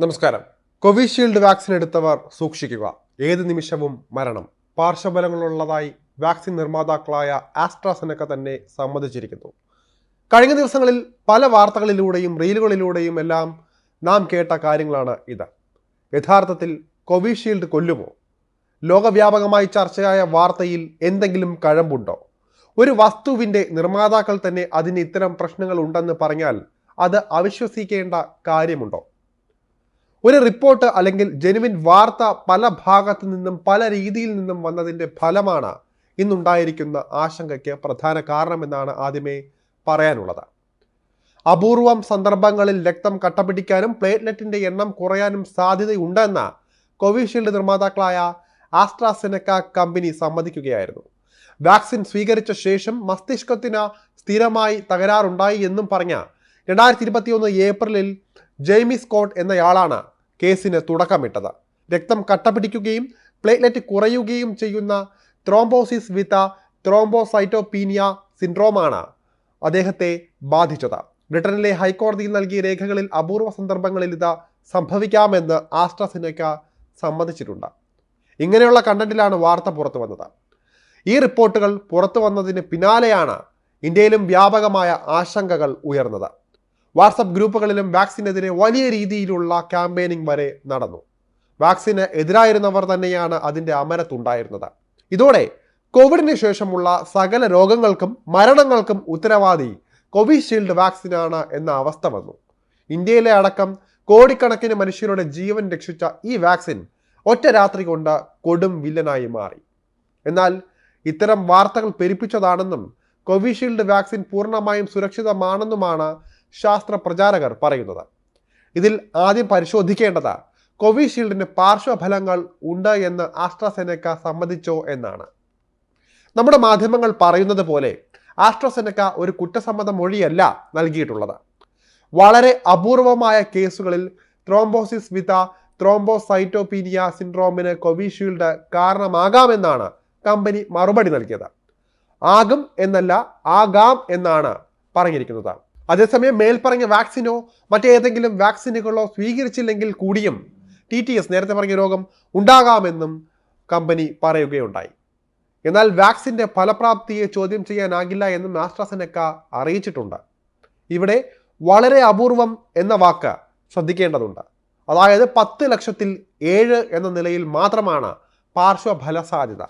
നമസ്കാരം. Covishield vaccine എടുത്തവർ സൂക്ഷിക്കുക. ഏത് നിമിഷവും മരണം. പാർശ്വഫലങ്ങളുള്ളതായി വാക്സിൻ നിർമ്മാതാക്കളായ ആസ്ട്രാസെനക്ക തന്നെ സമ്മതിച്ചിരിക്കുന്നു. കഴിഞ്ഞ ദിവസങ്ങളിൽ പല വാർത്തകളിലൂടെയും റീലുകളിലൂടെയും എല്ലാം നാം കേട്ട കാര്യങ്ങളാണ് ഇത്. യഥാർത്ഥത്തിൽ കോവിഷീൽഡ് കൊല്ലുമോ? ലോകവ്യാപകമായി ചർച്ചയായ വാർത്തയിൽ എന്തെങ്കിലും കഴമ്പുണ്ടോ? ഒരു വസ്തുവിന്റെ നിർമ്മാതാക്കൾ തന്നെ അതിന് ഇത്തരം പ്രശ്നങ്ങൾ ഉണ്ടെന്ന് പറഞ്ഞാൽ അത് അവിശ്വസിക്കേണ്ട കാര്യമുണ്ടോ? ഒരു റിപ്പോർട്ട് അല്ലെങ്കിൽ ജെനുവിൻ വാർത്ത പല ഭാഗത്തു നിന്നും പല രീതിയിൽ നിന്നും വന്നതിന്റെ ഫലമാണ് ഇന്നുണ്ടായിരിക്കുന്ന ആശങ്കയ്ക്ക് പ്രധാന കാരണമെന്നാണ് ആദ്യമേ പറയാനുള്ളത്. അപൂർവം സന്ദർഭങ്ങളിൽ രക്തം കട്ടപിടിക്കാനും പ്ലേറ്റ്ലെറ്റിന്റെ എണ്ണം കുറയാനും സാധ്യതയുണ്ടെന്ന കോവിഷീൽഡ് നിർമ്മാതാക്കളായ ആസ്ട്രാസെനക്ക കമ്പനി സമ്മതിക്കുകയായിരുന്നു. വാക്സിൻ സ്വീകരിച്ച ശേഷം മസ്തിഷ്കത്തിന് സ്ഥിരമായി തകരാറുണ്ടായി എന്നും പറഞ്ഞ രണ്ടായിരത്തി ഇരുപത്തിയൊന്ന് ഏപ്രിലിൽ ജെയ്മി സ്കോട്ട് എന്നയാളാണ് കേസിന് തുടക്കമിട്ടത്. രക്തം കട്ടപിടിക്കുകയും പ്ലേറ്റ്ലെറ്റ് കുറയുകയും ചെയ്യുന്ന ത്രോംബോസിസ് വിത്ത ത്രോംബോസൈറ്റോപീനിയ സിൻഡ്രോമാണ് അദ്ദേഹത്തെ ബാധിച്ചത്. ബ്രിട്ടനിലെ ഹൈക്കോടതിയിൽ നൽകിയ രേഖകളിൽ അപൂർവ സന്ദർഭങ്ങളിൽ ഇത് സംഭവിക്കാമെന്ന് ആസ്ട്രസിനക്ക സമ്മതിച്ചിട്ടുണ്ട്. ഇങ്ങനെയുള്ള കണ്ടന്റിലാണ് വാർത്ത പുറത്തു വന്നത്. ഈ റിപ്പോർട്ടുകൾ പുറത്തു വന്നതിന് പിന്നാലെയാണ് ഇന്ത്യയിലും വ്യാപകമായ ആശങ്കകൾ ഉയർന്നത്. വാട്സപ്പ് ഗ്രൂപ്പുകളിലും വാക്സിനെതിരെ വലിയ രീതിയിലുള്ള ക്യാമ്പയിനിങ് വരെ നടന്നു. വാക്സിന് എതിരായിരുന്നവർ തന്നെയാണ് അതിന്റെ അമരത്തുണ്ടായിരുന്നത്. ഇതോടെ കോവിഡിന് ശേഷമുള്ള സകല രോഗങ്ങൾക്കും മരണങ്ങൾക്കും ഉത്തരവാദി കോവിഷീൽഡ് വാക്സിനാണ് എന്ന അവസ്ഥ വന്നു. ഇന്ത്യയിലെ അടക്കം കോടിക്കണക്കിന് മനുഷ്യരുടെ ജീവൻ രക്ഷിച്ച ഈ വാക്സിൻ ഒറ്റ രാത്രി കൊണ്ട് കൊടും വില്ലനായി മാറി. എന്നാൽ ഇത്തരം വാർത്തകൾ പെരുപ്പിച്ചതാണെന്നും കോവിഷീൽഡ് വാക്സിൻ പൂർണമായും സുരക്ഷിതമാണെന്നുമാണ് ശാസ്ത്ര പ്രചാരകർ പറയുന്നത്. ഇതിൽ ആദ്യം പരിശോധിക്കേണ്ടത് കോവിഷീൽഡിന് പാർശ്വഫലങ്ങൾ ഉണ്ട് എന്ന് ആസ്ട്രസെനക്ക സമ്മതിച്ചോ എന്നാണ്. നമ്മുടെ മാധ്യമങ്ങൾ പറയുന്നത് പോലെ ആസ്ട്രസെനക്ക ഒരു കുറ്റസമ്മത മൊഴിയല്ല നൽകിയിട്ടുള്ളത്. വളരെ അപൂർവമായ കേസുകളിൽ ത്രോംബോസിസ് വിത്ത ത്രോംബോസൈറ്റോപീനിയ സിൻഡ്രോമിന് കോവിഷീൽഡ് കാരണമാകാമെന്നാണ് കമ്പനി മറുപടി നൽകിയത്. ആകും എന്നല്ല ആകാം എന്നാണ് പറഞ്ഞിരിക്കുന്നത്. അതേസമയം മേൽപ്പറഞ്ഞ വാക്സിനോ മറ്റേതെങ്കിലും വാക്സിനുകളോ സ്വീകരിച്ചില്ലെങ്കിൽ കൂടിയും ടി ടി എസ് നേരത്തെ പറഞ്ഞ രോഗം ഉണ്ടാകാമെന്നും കമ്പനി പറയുകയുണ്ടായി. എന്നാൽ വാക്സിന്റെ ഫലപ്രാപ്തിയെ ചോദ്യം ചെയ്യാനാകില്ല എന്നും ആസ്ട്രസെനക്ക അറിയിച്ചിട്ടുണ്ട്. ഇവിടെ വളരെ അപൂർവം എന്ന വാക്ക് ശ്രദ്ധിക്കേണ്ടതുണ്ട്. അതായത് പത്ത് ലക്ഷത്തിൽ ഏഴ് എന്ന നിലയിൽ മാത്രമാണ് പാർശ്വഫല സാധ്യത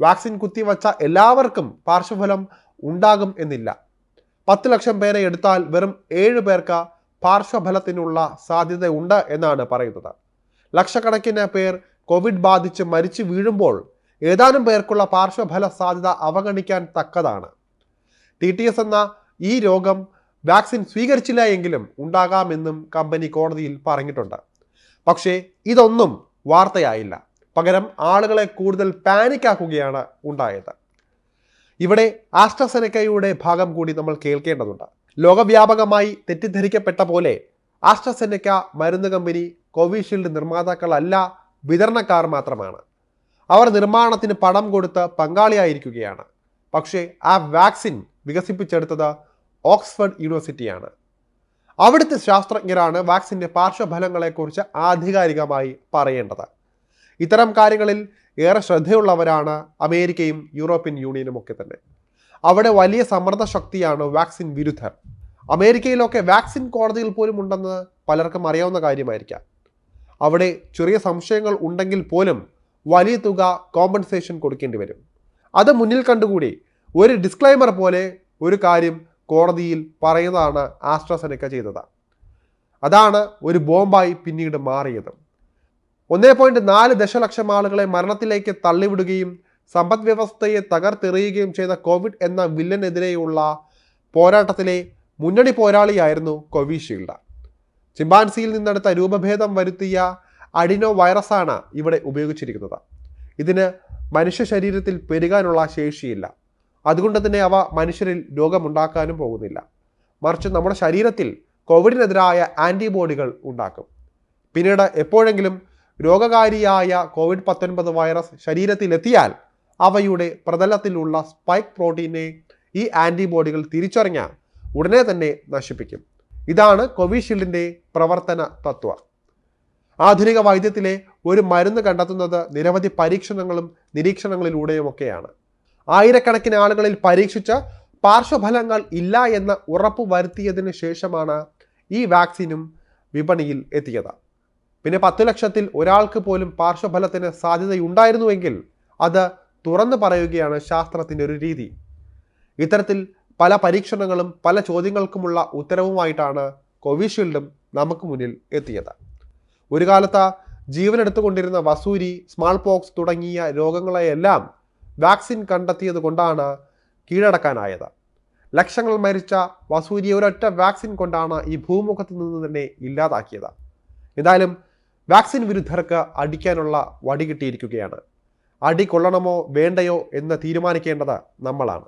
വാക്സിൻ കുത്തിവച്ച എല്ലാവർക്കും പാർശ്വഫലം ഉണ്ടാകും എന്നില്ല. പത്ത് ലക്ഷം പേരെ എടുത്താൽ വെറും ഏഴ് പേർക്ക് പാർശ്വഫലത്തിനുള്ള സാധ്യതയുണ്ട് എന്നാണ് പറയുന്നത്. ലക്ഷക്കണക്കിന് പേർ കോവിഡ് ബാധിച്ച് മരിച്ചു വീഴുമ്പോൾ ഏതാനും പേർക്കുള്ള പാർശ്വഫല സാധ്യത അവഗണിക്കാൻ തക്കതാണ്. ടി ടി എസ് എന്ന ഈ രോഗം വാക്സിൻ സ്വീകരിച്ചില്ല എങ്കിലും ഉണ്ടാകാമെന്നും കമ്പനി കോടതിയിൽ പറഞ്ഞിട്ടുണ്ട്. പക്ഷേ ഇതൊന്നും വാർത്തയായില്ല. പകരം ആളുകളെ കൂടുതൽ പാനിക്കാക്കുകയാണ് ഉണ്ടായത്. ഇവിടെ ആസ്ട്രസെനക്കയുടെ ഭാഗം കൂടി നമ്മൾ കേൾക്കേണ്ടതുണ്ട്. ലോകവ്യാപകമായി തെറ്റിദ്ധരിക്കപ്പെട്ട പോലെ ആസ്ട്രസെനക്ക മരുന്ന് കമ്പനി കോവിഷീൽഡ് നിർമ്മാതാക്കളല്ല വിതരണക്കാർ മാത്രമാണ്. അവർ നിർമ്മാണത്തിന് പണം കൊടുത്ത് പങ്കാളിയായിരിക്കുകയാണ്. പക്ഷേ ആ വാക്സിൻ വികസിപ്പിച്ചെടുത്തത് ഓക്സ്ഫോർഡ് യൂണിവേഴ്സിറ്റിയാണ്. അവിടുത്തെ ശാസ്ത്രജ്ഞരാണ് വാക്സിന്റെ പാർശ്വഫലങ്ങളെക്കുറിച്ച് ആധികാരികമായി പറയേണ്ടത്. ഇത്തരം കാര്യങ്ങളിൽ ഏറെ ശ്രദ്ധയുള്ളവരാണ് അമേരിക്കയും യൂറോപ്യൻ യൂണിയനും ഒക്കെ തന്നെ. അവിടെ വലിയ സമ്മർദ്ദ ശക്തിയാണ് വാക്സിൻ വിരുദ്ധർ. അമേരിക്കയിലൊക്കെ വാക്സിൻ കോടതിയിൽ പോലും ഉണ്ടെന്ന് പലർക്കും അറിയാവുന്ന കാര്യമായിരിക്കാം. അവിടെ ചെറിയ സംശയങ്ങൾ ഉണ്ടെങ്കിൽ പോലും വലിയ തുക കോമ്പൻസേഷൻ കൊടുക്കേണ്ടി വരും. അത് മുന്നിൽ കണ്ടുകൂടി ഒരു ഡിസ്ക്ലൈമർ പോലെ ഒരു കാര്യം കോടതിയിൽ പറയുന്നതാണ് ആസ്ട്രസെനക്ക ചെയ്തത്. അതാണ് ഒരു ബോംബായി പിന്നീട് മാറിയത്. ഒന്നേ പോയിന്റ് നാല് ദശലക്ഷം ആളുകളെ മരണത്തിലേക്ക് തള്ളിവിടുകയും സമ്പദ് വ്യവസ്ഥയെ തകർത്തെറിയുകയും ചെയ്ത കോവിഡ് എന്ന വില്ലനെതിരെയുള്ള പോരാട്ടത്തിലെ മുന്നണി പോരാളിയായിരുന്നു കോവിഷീൽഡ്. ചിമ്പാൻസിയിൽ നിന്നെടുത്ത രൂപഭേദം വരുത്തിയ അഡിനോ വൈറസാണ് ഇവിടെ ഉപയോഗിച്ചിരിക്കുന്നത്. ഇതിന് മനുഷ്യ ശരീരത്തിൽ പെരുകാനുള്ള ശേഷിയില്ല. അതുകൊണ്ട് തന്നെ അവ മനുഷ്യരിൽ രോഗമുണ്ടാക്കാനും പോകുന്നില്ല. മറിച്ച് നമ്മുടെ ശരീരത്തിൽ കോവിഡിനെതിരായ ആന്റിബോഡികൾ ഉണ്ടാക്കും. പിന്നീട് എപ്പോഴെങ്കിലും രോഗകാരിയായ കോവിഡ് പത്തൊൻപത് വൈറസ് ശരീരത്തിലെത്തിയാൽ അവയുടെ പ്രതലത്തിലുള്ള സ്പൈക്ക് പ്രോട്ടീനെ ഈ ആന്റിബോഡികൾ തിരിച്ചറിഞ്ഞ ഉടനെ തന്നെ നശിപ്പിക്കും. ഇതാണ് കോവിഷീൽഡിന്റെ പ്രവർത്തന തത്വം. ആധുനിക വൈദ്യത്തിലെ ഒരു മരുന്ന് കണ്ടെത്തുന്നത് നിരവധി പരീക്ഷണങ്ങളും നിരീക്ഷണങ്ങളിലൂടെയുമൊക്കെയാണ്. ആയിരക്കണക്കിന് ആളുകളിൽ പരീക്ഷിച്ച് പാർശ്വഫലങ്ങൾ ഇല്ല എന്ന് ഉറപ്പ് വരുത്തിയതിനു ശേഷമാണ് ഈ വാക്സിനും വിപണിയിൽ എത്തിയത്. പിന്നെ പത്ത് ലക്ഷത്തിൽ ഒരാൾക്ക് പോലും പാർശ്വഫലത്തിന് സാധ്യതയുണ്ടായിരുന്നുവെങ്കിൽ അത് തുറന്നു പറയുകയാണ് ശാസ്ത്രത്തിന്റെ ഒരു രീതി. ഇത്തരത്തിൽ പല പരീക്ഷണങ്ങളും പല ചോദ്യങ്ങൾക്കുമുള്ള ഉത്തരവുമായിട്ടാണ് കോവിഷീൽഡും നമുക്ക് മുന്നിൽ എത്തിയത്. ഒരു കാലത്ത് ജീവനെടുത്തുകൊണ്ടിരുന്ന വസൂരി സ്മാൾ പോക്സ് തുടങ്ങിയ രോഗങ്ങളെയെല്ലാം വാക്സിൻ കണ്ടെത്തിയത് കൊണ്ടാണ് കീഴടക്കാനായത്. ലക്ഷങ്ങൾ മരിച്ച വസൂരിയെ ഒരൊറ്റ വാക്സിൻ കൊണ്ടാണ് ഈ ഭൂമുഖത്ത് നിന്ന് തന്നെ ഇല്ലാതാക്കിയത്. എന്തായാലും വാക്സിൻ വിരുദ്ധർക്ക് അടിക്കാനുള്ള വടി കിട്ടിയിരിക്കുകയാണ്. അടി കൊള്ളണമോ വേണ്ടയോ എന്ന് തീരുമാനിക്കേണ്ടത് നമ്മളാണ്.